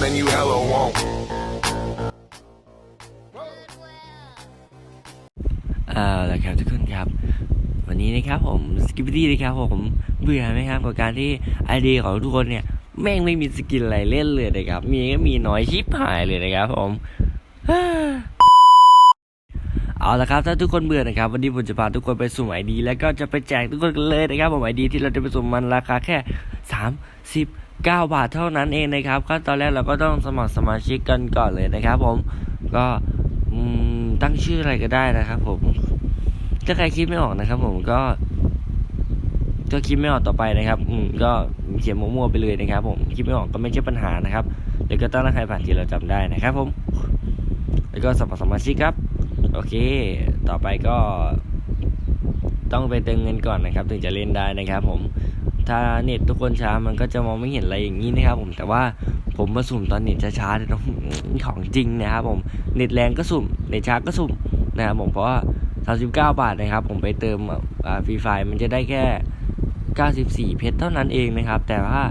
man, you hella won't. เอาละครับทุกคนครับ วันนี้นะครับผมสกิปปี้นะครับผมเบื่อไหมครับกับการที่ไอเดียของทุกคนเนี่ยแม่งไม่มีสกินอะไรเล่นเลยนะครับ มีก็มีน้อยชิบหายเลยนะครับผมเอาละครับถ้าทุกคนเบื่อนะครับวันนี้ผมจะพาทุกคนไปสุ่มไอดี แล้วก็จะไปแจกทุกคนกันเลยนะครับผมไอดีที่เราจะไปสุ่มมันราคาแค่ 39 บาทเท่านั้นเองนะครับขั้นตอนแรกเราก็ต้องสมัครสมาชิกกันก่อนเลยนะครับ ผมก็ตั้งชื่ออะไรก็ได้นะครับ ผมถ้าใครคิดไม่ออกนะครับ ผมก็ก็คิดไม่ออกต่อไปนะครับ อืมก็เขียนมั่วๆไปเลยนะครับ ผมคิดไม่ออกก็ไม่ใช่ปัญหานะครับแล้วก็ตั้งรหัสผ่านที่เราจำได้นะครับ ผม แล้วก็สมัครสมาชิกครับ โอเค ต่อไปก็ ต้องไปเติมเงินก่อนนะครับ ถึงจะเล่นได้นะครับ ผม ถ้าเน็ตทุกคนช้ามันก็จะมองไม่เห็นอะไรอย่างนี้นะครับผมแต่ว่าผมมาสุ่มตอนเน็ตช้าๆนี่ยต้องของจริงนะครับผมเน็ตแรงก็สุ่มเน็ตช้าก็สุ่มนะครับผมเพราะว่า39 บาทนะครับ ผมไปเติมฟรีไฟมันจะได้แค่ 94 เพชรเท่านั้นเองนะครับ แต่ว่า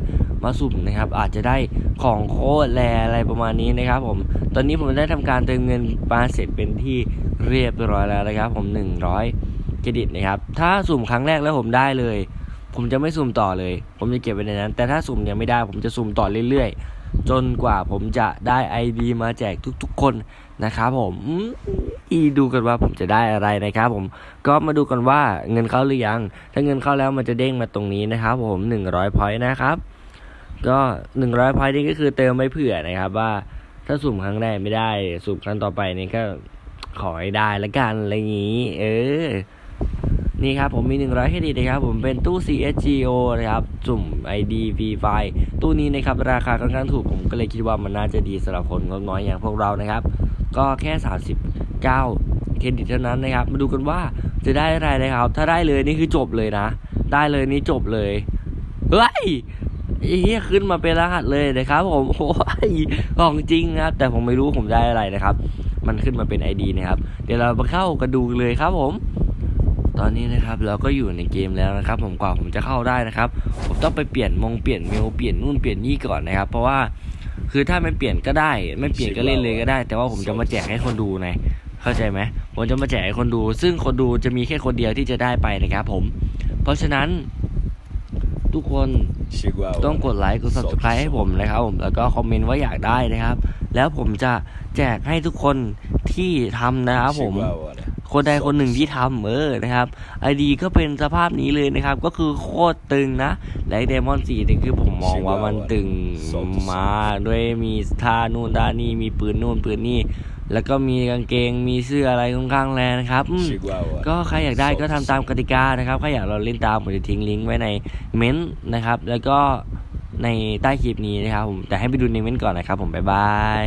มาสุ่มนะครับอาจจะได้ของโคตรแรอะไรประมาณนี้นะครับผมตอนนี้ผมได้ทำการเติมเงินมาเสร็จเป็นที่เรียบร้อยแล้วนะครับ ผม 100เครดิตนะครับ ถ้าสุ่มครั้งแรกแล้วผมได้เลย ผมจะไม่สุ่มต่อเลย ผมจะเก็บไว้ในนั้น แต่ถ้าสุ่มยังไม่ได้ ผมจะสุ่มต่อเรื่อยๆ จนกว่าผมจะได้ ID มาแจกทุกๆคนนะครับผมอืมอีดูกันว่าผมจะได้อะไรนะครับผมก็มาดูกันว่าเงินเข้าหรือยัง ถ้าเงินเข้าแล้วมันจะเด้งมาตรงนี้นะครับผม100 point นะครับ ก็100 point นี่ก็คือเติมไว้เผื่อนะครับว่าถ้าสุ่มครั้งแรกไม่ได้ สุ่มครั้งต่อไปนี่ก็ขอให้ได้ละกันอะไรอย่างนี้ เออ นี่ครับผมมี 100เครดิตนะครับผมเป็นตู้ CSGO นะครับสุ่ม ID V ไฟตู้นี้นะครับราคาค่อนข้างถูกผมก็เลยคิดว่ามันน่าจะดีสำหรับคนงบน้อยอย่างพวกเรานะครับ ก็แค่ 39 เครดิตเท่านั้นนะครับ มาดูกันว่าจะได้อะไรนะครับ ถ้าได้เลยนี่คือจบเลยนะ ได้เลยนี่จบเลยเฮ้ยอ้เฮียขึ้นมาเป็นรหัสเลยนะครับ ผมโอ้ยของจริงนะครับ แต่ผมไม่รู้ผมได้อะไรนะครับ มันขึ้นมาเป็น ID นะครับ เดี๋ยวเรามาเข้ากันดูเลยครับผม ตอนนี้นะครับเราก็อยู่ในเกมแล้วนะครับ ผมกว่าผมจะเข้าได้นะครับ ผมต้องไปเปลี่ยนมงเปลี่ยนเมลเปลี่ยนนู่นเปลี่ยนนี่ก่อนนะครับ เพราะว่าคือถ้าไม่เปลี่ยนก็ได้ ไม่เปลี่ยนก็เล่นเลยก็ได้ แต่ว่าผมจะมาแจกให้คนดูไงเข้าใจไหมผมจะมาแจกให้คนดู ซึ่งคนดูจะมีแค่คนเดียวที่จะได้ไปนะครับ ผม เพราะฉะนั้น ทุกคนต้องกดไลค์กด subscribe ให้ผมนะครับ ผมแล้วก็คอมเมนต์ว่าอยากได้นะครับ แล้วผมจะแจกให้ทุกคนที่ทำนะครับผม คนใดคนหนึ่งที่ทำเออนะครับไอดีก็เป็นสภาพนี้เลยนะครับ ก็คือโคตรตึงนะและไอ้เดมอนสีนี่คือผมมองว่ามันตึงมาด้วยมีท่านู่นท่านี่มีปืนนู่นปืนนี่แล้วก็มีกางเกงมีเสื้ออะไรค่อนข้างแรงนะครับอืมก็ใครอยากได้ก็ทำตามกติกานะครับใครอยากเราเล่นตามผมจะทิ้งลิงก์ไว้ในเม้นต์นะครับ แล้วก็ในใต้คลิปนี้นะครับผมแต่ให้ไปดูในเม้นต์ก่อนนะครับผมบ๊ายบาย